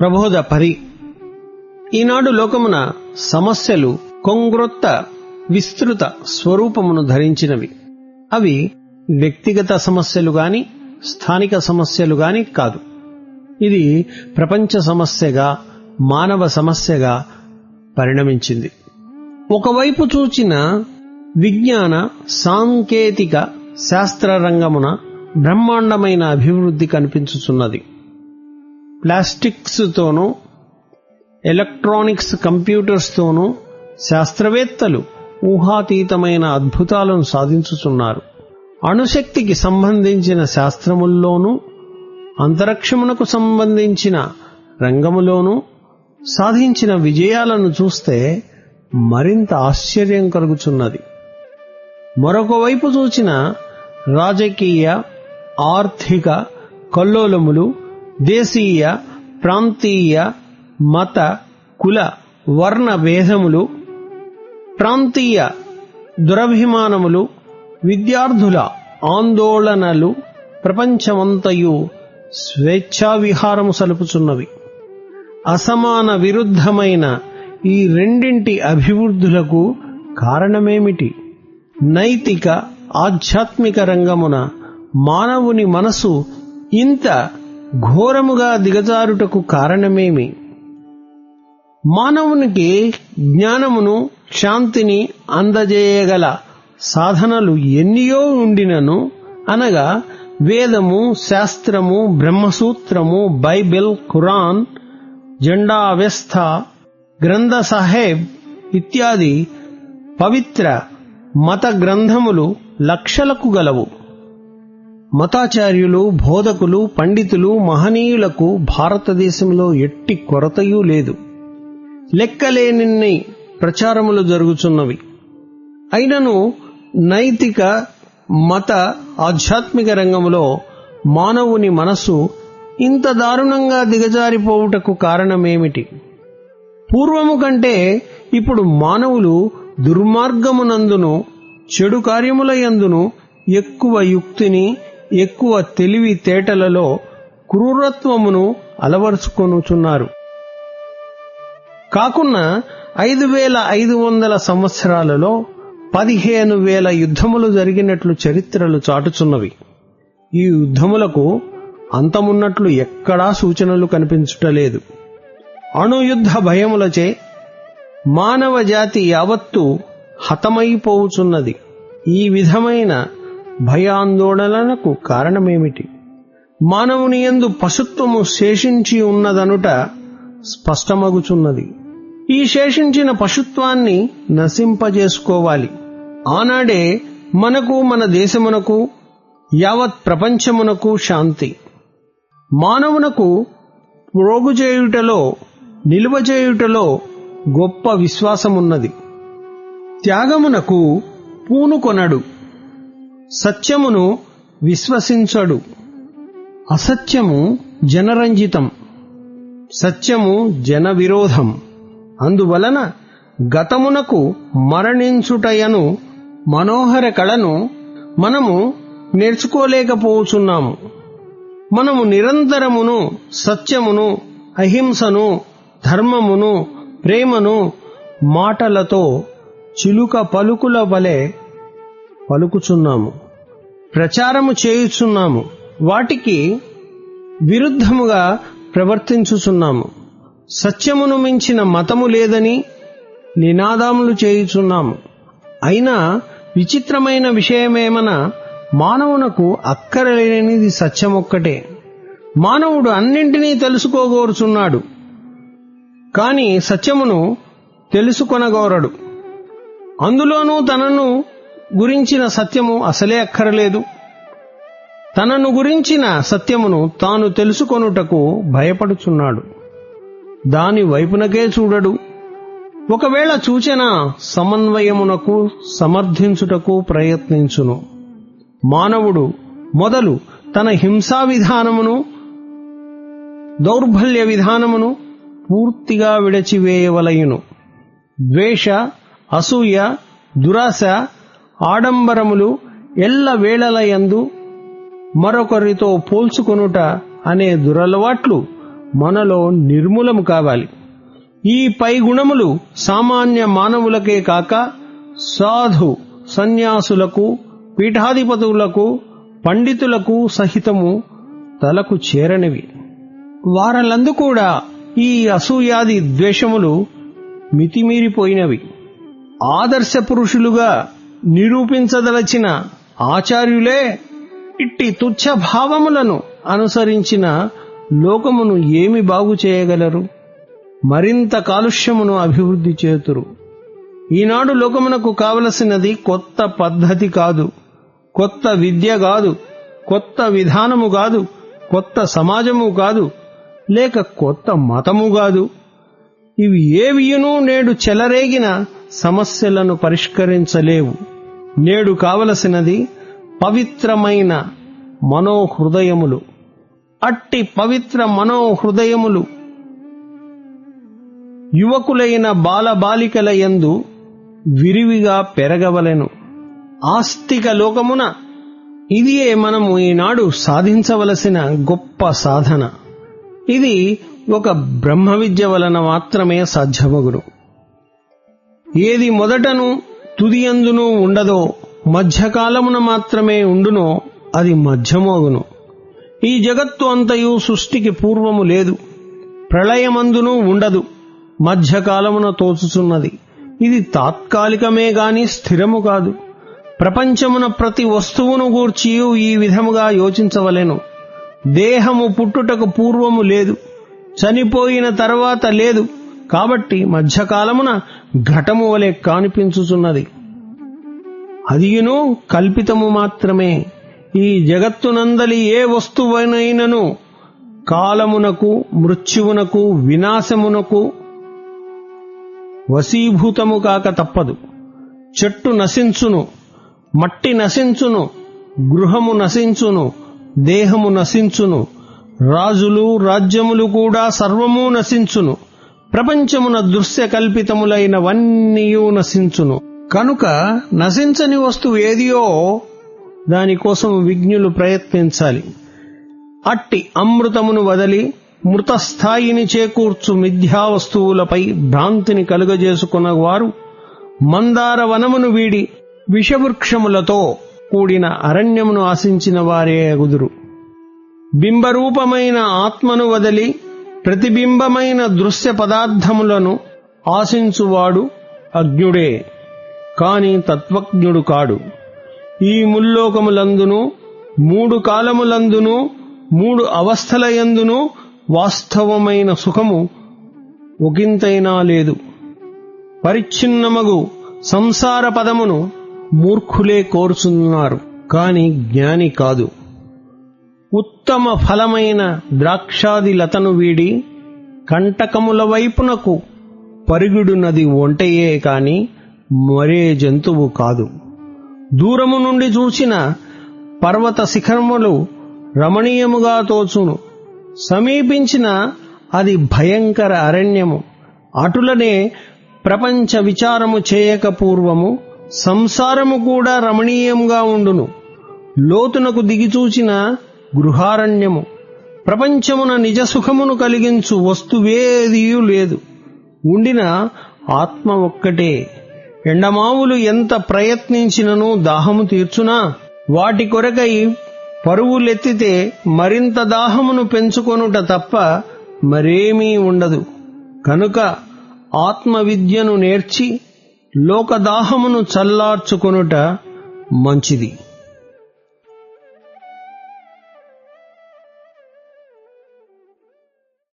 ప్రబోధ పరి. ఈనాడు లోకమున సమస్యలు కొంగ్రొత్త విస్తృత స్వరూపమును ధరించినవి. అవి వ్యక్తిగత సమస్యలు గాని స్థానిక సమస్యలు గాని కాదు. ఇది ప్రపంచ సమస్యగా మానవ సమస్యగా పరిణమించింది. ఒకవైపు చూచిన విజ్ఞాన సాంకేతిక శాస్త్ర రంగమున బ్రహ్మాండమైన అభివృద్ధి కనిపించుచున్నది. ప్లాస్టిక్స్తోనూ ఎలక్ట్రానిక్స్ కంప్యూటర్స్తోనూ శాస్త్రవేత్తలు ఊహాతీతమైన అద్భుతాలను సాధించుచున్నారు. అణుశక్తికి సంబంధించిన శాస్త్రముల్లోనూ అంతరిక్షమునకు సంబంధించిన రంగములోనూ సాధించిన విజయాలను చూస్తే మరింత ఆశ్చర్యం కలుగుచున్నది. మరొక వైపు చూచిన రాజకీయ ఆర్థిక కల్లోలములు దేశీయ ప్రాంతీయ మత కుల వర్ణ భేదములు ప్రాంతీయ దురభిమానములు విద్యార్థుల ఆందోళనలు ప్రపంచమంతయు స్వేచ్ఛావిహారము సలుపుచున్నవి. అసమాన విరుద్ధమైన ఈ రెండింటి అభివృద్ధులకు కారణమేమిటి? నైతిక ఆధ్యాత్మిక రంగమున మానవుని మనసు ఇంత ఘోరముగా దిగజారుటకు కారణమేమి? మానవునికి జ్ఞానమును శాంతిని అందజేయగల సాధనలు ఎన్నియో ఉండినను అనగా వేదము శాస్త్రము బ్రహ్మసూత్రము బైబిల్ ఖురాన్ జెండా వ్యస్థ గ్రంథ సాహెబ్ ఇత్యాది పవిత్ర మత గ్రంథములు లక్షలకు గలవు. మతాచార్యులు బోధకులు పండితులు మహనీయులకు భారతదేశంలో ఎట్టి కొరతయూ లేదు. లెక్కలేనిన్ని ప్రచారములు జరుగుచున్నవి. అయినను నైతిక మత ఆధ్యాత్మిక రంగంలో మానవుని మనసు ఇంత దారుణంగా దిగజారిపోవుటకు కారణమేమిటి? పూర్వము కంటే ఇప్పుడు మానవులు దుర్మార్గమునందును చెడు కార్యములయందును ఎక్కువ యుక్తిని ఎక్కువ తెలివి తేటలలో క్రూరత్వమును అలవరుచుకొనుచున్నారు. కాకున్న ఐదు వేల ఐదు వందల సంవత్సరాలలో పదిహేను వేల యుద్ధములు జరిగినట్లు చరిత్రలు చాటుచున్నవి. ఈ యుద్ధములకు అంతమున్నట్లు ఎక్కడా సూచనలు కనిపించుటలేదు. అణుయుద్ధ భయములచే మానవ జాతి యావత్తు హతమైపోవుచున్నది. ఈ విధమైన భయాందోళనలకు కారణమేమిటి? మానవుని యందు పశుత్వము శేషించి ఉన్నదనుట స్పష్టమగుచున్నది. ఈ శేషించిన పశుత్వాన్ని నశింపజేసుకోవాలి. ఆనాడే మనకు మన దేశమునకు యావత్ ప్రపంచమునకు శాంతి. మానవునకు ప్రోగు చేయుటలో నిలువ చేయుటలో గొప్ప విశ్వాసమున్నది. త్యాగమునకు పూనుకొనడు. సత్యమును విశ్వసించడు. అసత్యము జనరంజితం. సత్యము జన విరోధం అందువలన గతమునకు మరణించుటయను మనోహర కళను మనము నేర్చుకోలేకపోతున్నాము మనము నిరంతరమును సత్యమును అహింసను ధర్మమును ప్రేమను మాటలతో చిలుక పలుకుల వలె పలుకుచున్నాము. ప్రచారము చేయుచున్నాము. వాటికి విరుద్ధముగా ప్రవర్తించుచున్నాము. సత్యమును మించిన మతము లేదని నినాదములు చేయుచున్నాము. అయినా విచిత్రమైన విషయమేమన మానవునకు అక్కరలేనిది సత్యమొక్కటే. మానవుడు అన్నింటినీ తెలుసుకోగోరుచున్నాడు. కాని సత్యమును తెలుసుకొనగోరడు. అందులోనూ తనను గురించిన సత్యము అసలే అక్కరలేదు. తనను గురించిన సత్యమును తాను తెలుసుకొనుటకు భయపడుచున్నాడు. దాని వైపునకే చూడడు. ఒకవేళ చూచిన సమన్వయమునకు సమర్థించుటకు ప్రయత్నించును. మానవుడు మొదలు తన హింసా విధానమును దౌర్బల్య విధానమును పూర్తిగా విడచివేయవలయును. ద్వేష అసూయ దురాశ ఆడంబరములు ఎల్ల వేళలయందు మరొకరితో పోల్చుకొనుట అనే దురలవాట్లు మనలో నిర్మూలము కావాలి. ఈ పై గుణములు సామాన్య మానవులకే కాక సాధు సన్యాసులకు పీఠాధిపతులకు పండితులకు సహితము తలకు చేరనివి. వారలందు కూడా ఈ అసూయాది ద్వేషములు మితిమీరిపోయినవి. ఆదర్శ పురుషులుగా నిరూపించదలచిన ఆచార్యులే ఇట్టి తుచ్చ భావములను అనుసరించిన లోకమును ఏమి బాగు చేయగలరు? మరింత కాలుష్యమును అభివృద్ధి చేతురు. ఈనాడు లోకమునకు కావలసినది కొత్త పద్ధతి కాదు. కొత్త విద్య కాదు. కొత్త విధానము కాదు. కొత్త సమాజము కాదు. లేక కొత్త మతము కాదు. ఇవి ఏవియునూ నేడు చెలరేగిన సమస్యలను పరిష్కరించలేవు. నేడు కావలసినది పవిత్రమైన మనోహృదయములు. అట్టి పవిత్ర మనోహృదయములు. యువకులైన బాలబాలికల యందు విరివిగా పెరగవలెను. ఆస్తిక లోకమున ఇదియే మనము ఈనాడు సాధించవలసిన గొప్ప సాధన. ఇది ఒక బ్రహ్మ విద్య వలన మాత్రమే సాధ్యమగును. ఏది మొదటను తుదియందును ఉండదో మధ్యకాలమున మాత్రమే ఉండునో అది మధ్యమోగును. ఈ జగత్తు అంతయు సృష్టికి పూర్వము లేదు. ప్రళయమందును ఉండదు. మధ్యకాలమున తోచుచున్నది. ఇది తాత్కాలికమే గాని స్థిరము కాదు. ప్రపంచమున ప్రతి వస్తువును గూర్చి ఈ విధముగా యోచించవలెను. దేహము పుట్టుటకు పూర్వము లేదు. చనిపోయిన తర్వాత లేదు. కాబట్టి మధ్యకాలమున ఘటము వలె కానిపించుచున్నది. అదియును కల్పితము మాత్రమే. ఈ జగత్తునందలి ఏ వస్తువునైనను కాలమునకు మృత్యువునకు వినాశమునకు వశీభూతము కాక తప్పదు. చెట్టు నశించును మట్టి నశించును గృహము నశించును దేహము నశించును రాజులు రాజ్యములు కూడా సర్వము నశించును. ప్రపంచమున దృశ్య కల్పితములైనవన్నీయూ నశించును. కనుక నశించని వస్తువు ఏదియో దానికోసం విజ్ఞులు ప్రయత్నించాలి. అట్టి అమృతమును వదలి మృతస్థాయిని చేకూర్చు మిథ్యా వస్తువులపై భ్రాంతిని కలుగజేసుకున్న వారు మందార వనమును వీడి విషవృక్షములతో కూడిన అరణ్యమును ఆశించిన వారే అగుదురు బింబరూపమైన ఆత్మను వదలి ప్రతిబింబమైన దృశ్య పదార్థములను ఆశించువాడు అజ్ఞుడే కాని తత్వజ్ఞుడు కాడు. ఈ ముల్లోకములందును మూడు కాలములందును మూడు అవస్థలయందును వాస్తవమైన సుఖము ఒకంతైనా లేదు. పరిచ్ఛిన్నమగు సంసార పదమును మూర్ఖులే కోరుచున్నారు కాని జ్ఞాని కాదు. ఉత్తమ ఫలమైన ద్రాక్షాది లతను వీడి కంటకముల వైపునకు పరిగుడునది ఒంటయే కాని మరే జంతువు కాదు. దూరము నుండి చూసిన పర్వత శిఖరములు రమణీయముగా తోచును. సమీపించిన అది భయంకర అరణ్యము. అటులనే ప్రపంచ విచారము చేయక పూర్వము సంసారము కూడా రమణీయంగా ఉండును. లోతునకు దిగిచూచిన గృహారణ్యము. ప్రపంచమున నిజ సుఖమును కలిగించు వస్తువేదియూ లేదు. ఉండిన ఆత్మ ఒక్కటే. ఎండమావులు ఎంత ప్రయత్నించినను దాహము తీర్చునా? వాటి కొరకై పరువులెత్తితే మరింత దాహమును పెంచుకొనుట తప్ప మరేమీ ఉండదు. కనుక ఆత్మవిద్యను నేర్చి లోకదాహమును చల్లార్చుకొనుట మంచిది.